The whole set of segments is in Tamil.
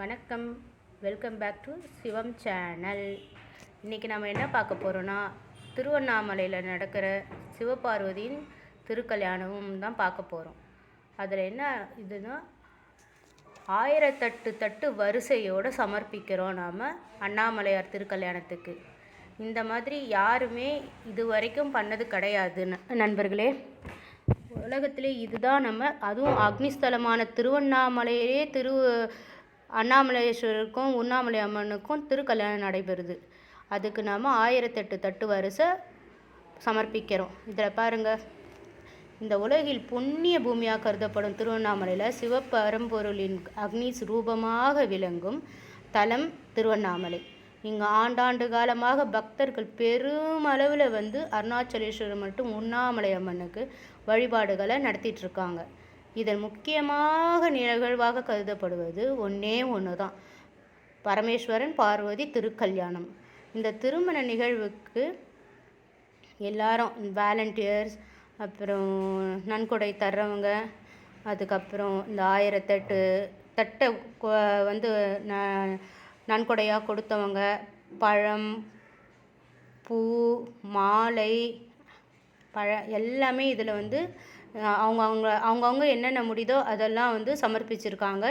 வணக்கம். Welcome back to Sivam channel இன்றைக்கி நம்ம என்ன பார்க்க போகிறோன்னா திருவண்ணாமலையில் நடக்கிற சிவபார்வதியின் திருக்கல்யாணமும் தான் பார்க்க போகிறோம் அதில் என்ன இதுனா ஆயிரத்தட்டு தட்டு வரிசையோடு சமர்ப்பிக்கிறோம் நாம் அண்ணாமலையார் திருக்கல்யாணத்துக்கு. இந்த மாதிரி யாருமே இது வரைக்கும் பண்ணது கிடையாது ந- நண்பர்களே. உலகத்திலே இதுதான் நம்ம அதுவும் அக்னிஸ்தலமான திருவண்ணாமலையிலே திரு அண்ணாமலேஸ்வரருக்கும் உண்ணாமலை அம்மனுக்கும் திருக்கல்யாணம் நடைபெறுது. அதுக்கு நாம் ஆயிரத்தெட்டு தட்டு வரிசை சமர்ப்பிக்கிறோம். இதில் பாருங்கள் இந்த உலகில் புண்ணிய பூமியாக கருதப்படும் திருவண்ணாமலையில் சிவபரம்பொருளின் அக்னி ரூபமாக விளங்கும் தலம் திருவண்ணாமலை. இங்கே ஆண்டாண்டு காலமாக பக்தர்கள் பெருமளவில் வந்து அருணாச்சலேஸ்வரர் மற்றும் உண்ணாமலை அம்மனுக்கு வழிபாடுகளை நடத்திட்டுருக்காங்க இருக்காங்க. இதன் முக்கியமாக நிகழ்வாக கருதப்படுவது ஒன்றே ஒன்று தான் பரமேஸ்வரன் பார்வதி திருக்கல்யாணம். இந்த திருமண நிகழ்வுக்கு எல்லாரும் வாலண்டியர்ஸ் அப்புறம் நன்கொடை தர்றவங்க அதுக்கப்புறம் இந்த ஆயிரத்தெட்டு தட்டை கொ- வந்து ந நன்கொடையாக கொடுத்தவங்க பழம் பூ மாலை பழ எல்லாமே இதில் வந்து அவங்க அவங்க அவங்கவுங்க என்னென்ன முடியுதோ அதெல்லாம் வந்து சமர்ப்பிச்சிருக்காங்க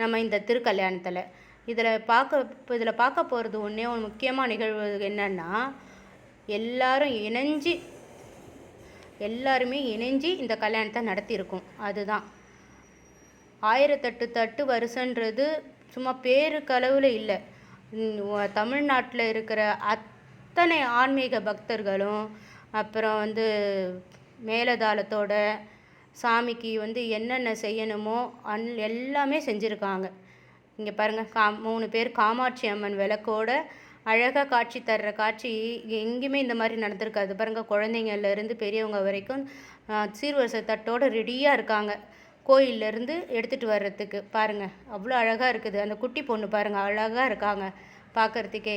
நம்ம இந்த திருக்கல்யாணத்தில். இதில் பார்க்க இப்போ இதில் பார்க்க போகிறது ஒன்றே ஒன்று முக்கியமான நிகழ்வு என்னென்னா எல்லாரும் இணைஞ்சு எல்லாருமே இணைஞ்சு இந்த கல்யாணத்தை நடத்தியிருக்கோம். அதுதான். ஆயிரத்தெட்டு தட்டு வருஷன்றது சும்மா பேருக்களவில் இல்லை. தமிழ்நாட்டில் இருக்கிற அத்தனை ஆன்மீக பக்தர்களும் அப்புறம் வந்து மேலதாளத்தோட சாமிக்கு வந்து என்னென்ன செய்யணுமோ அன் எல்லாமே செஞ்சுருக்காங்க. இங்கே பாருங்கள் கா மூணு பேர் காமாட்சி அம்மன் விளக்கோட அழகாக காட்சி தர்ற காட்சி எங்கேயுமே இந்த மாதிரி நடந்திருக்காது. பாருங்கள் குழந்தைங்கள்லேருந்து பெரியவங்க வரைக்கும் சீர்வரிசை தட்டோடு ரெடியாக இருக்காங்க. கோயிலேருந்து எடுத்துகிட்டு வர்றதுக்கு. பாருங்கள் அவ்வளோ அழகாக இருக்குது. அந்த குட்டி பொண்ணு பாருங்கள் அழகாக இருக்காங்க. பார்க்கறதுக்கே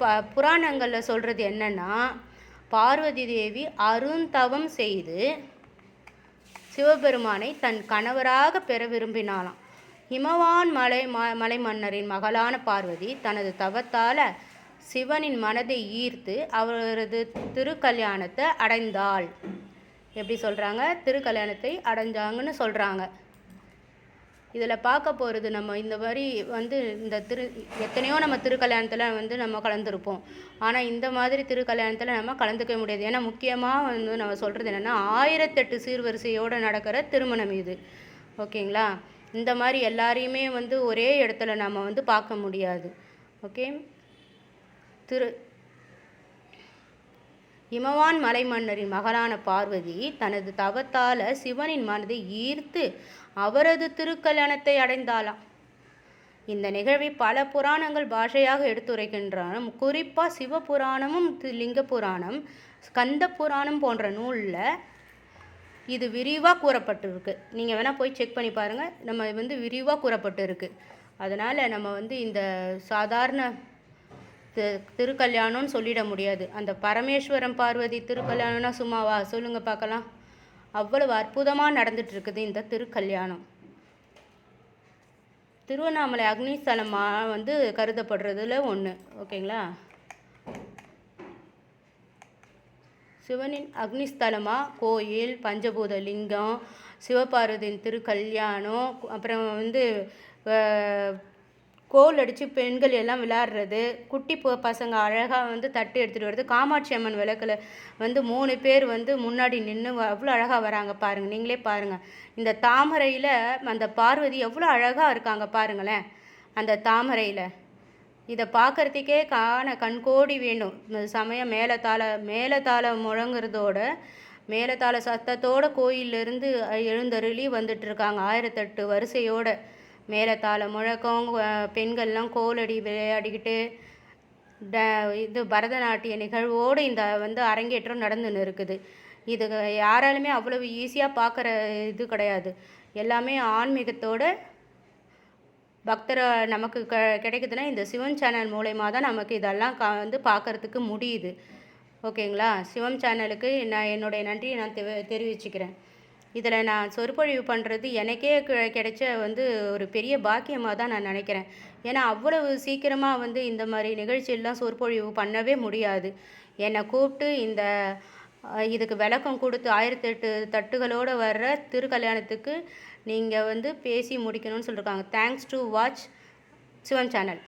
ப புராணங்களில் சொல்கிறது என்னென்னா பார்வதி தேவி அருந்தவம் செய்து சிவபெருமானை தன் கணவராக பெற விரும்பினாளாம். ஹிமவான் மலை ம மலை மன்னரின் மகளான பார்வதி தனது தவத்தால் சிவனின் மனதை ஈர்த்து அவரது திருக்கல்யாணத்தை அடைந்தாள். எப்படி சொல்கிறாங்க திருக்கல்யாணத்தை அடைஞ்சாங்கன்னு சொல்கிறாங்க இதில் பார்க்க போகிறது நம்ம இந்த மாதிரி வந்து இந்த திரு எத்தனையோ நம்ம திருக்கல்யாணத்தில் வந்து நம்ம கலந்துருப்போம். ஆனால் இந்த மாதிரி திருக்கல்யாணத்தில் நம்ம கலந்துக்க முடியாது. ஏன்னா முக்கியமாக வந்து நம்ம சொல்கிறது என்னென்னா ஆயிரத்தெட்டு சீர்வரிசையோடு நடக்கிற திருமணம் இது. ஓகேங்களா? இந்த மாதிரி எல்லாரையுமே வந்து ஒரே இடத்துல நம்ம வந்து பார்க்க முடியாது. ஓகே? திரு இமவான் மலை மன்னரின் மகளான பார்வதி தனது தவத்தால் சிவனின் மனதை ஈர்த்து அவரது திருக்கல்யாணத்தை அடைந்தாளாம். இந்த நிகழ்வை பல புராணங்கள் பாஷையாக எடுத்துரைக்கின்றன குறிப்பாக சிவபுராணமும் தி- லிங்க புராணம் ஸ்கந்த புராணம் போன்ற நூலில் இது விரிவாக கூறப்பட்டிருக்கு. நீங்கள் வேணால் போய் செக் பண்ணி பாருங்கள் நம்ம வந்து விரிவாக கூறப்பட்டிருக்கு. அதனால் நம்ம வந்து இந்த சாதாரண திருக்கல்யாணம்னு சொல்லிட முடியாது. அந்த பரமேஸ்வரம் பார்வதி திருக்கல்யாணம்னா சும்மாவா? சொல்லுங்கள் பார்க்கலாம். அவ்வளவு அற்புதமாக நடந்துட்டு இருக்குது இந்த திருக்கல்யாணம். திருவண்ணாமலை அக்னிஸ்தலமாக வந்து கருதப்படுறதுல ஒன்று ஓகேங்களா? சிவனின் அக்னிஸ்தலமாக கோயில் பஞ்சபூத லிங்கம் சிவபார்வதியின் திருக்கல்யாணம் அப்புறம் வந்து கோல் அடித்து பெண்கள் எல்லாம் விளையாடுறது குட்டி பசங்க அழகாக வந்து தட்டு எடுத்துகிட்டு வருது காமாட்சி அம்மன் விளக்கில் வந்து மூணு பேர் வந்து முன்னாடி நின்று அவ்வளோ அழகாக வராங்க. பாருங்கள் நீங்களே பாருங்கள் இந்த தாமரையில் அந்த பார்வதி எவ்வளோ அழகாக இருக்காங்க பாருங்களேன். அந்த தாமரையில். இதை பார்க்கறதுக்கே காண கண்கோடி வேணும் இந்த சமயம் மேலத்தாள மேலத்தாள முழங்குறதோட மேலத்தாள சத்தத்தோட கோயிலிருந்து எழுந்தருளி வந்துட்டுருக்காங்க ஆயிரத்தெட்டு வரிசையோடு மேலத்தாள முழக்கம் பெண்கள்லாம் கோலடி விளையாடிக்கிட்டு ட இது பரதநாட்டிய நிகழ்வோடு இந்த வந்து அரங்கேற்றம் நடந்துன்னு இருக்குது. இது யாராலுமே அவ்வளவு ஈஸியாக பார்க்குற இது கிடையாது. எல்லாமே ஆன்மீகத்தோட பக்தரை நமக்கு க கிடைக்குதுன்னா இந்த சிவன் சேனல் மூலயமா தான் நமக்கு இதெல்லாம் கா வந்து பார்க்கறதுக்கு முடியுது. ஓகேங்களா? சிவம் சேனலுக்கு நான் என்னுடைய நன்றியை நான் தெ தெரிவிச்சுக்கிறேன். இதில் நான் சொற்பொழிவு பண்ணுறது எனக்கே கிடைச்ச வந்து ஒரு பெரிய பாக்கியமாக தான் நான் நினைக்கிறேன். ஏன்னா அவ்வளவு சீக்கிரமாக வந்து இந்த மாதிரி நிகழ்ச்சியெல்லாம் சொற்பொழிவு பண்ணவே முடியாது. என்னை கூப்பிட்டு இந்த இதுக்கு விளக்கம் கொடுத்து ஆயிரத்தி எட்டு தட்டுகளோடு வர்ற திருக்கல்யாணத்துக்கு நீங்கள் வந்து பேசி முடிக்கணும்னு சொல்லியிருக்காங்க. Thanks to watch Sivam channel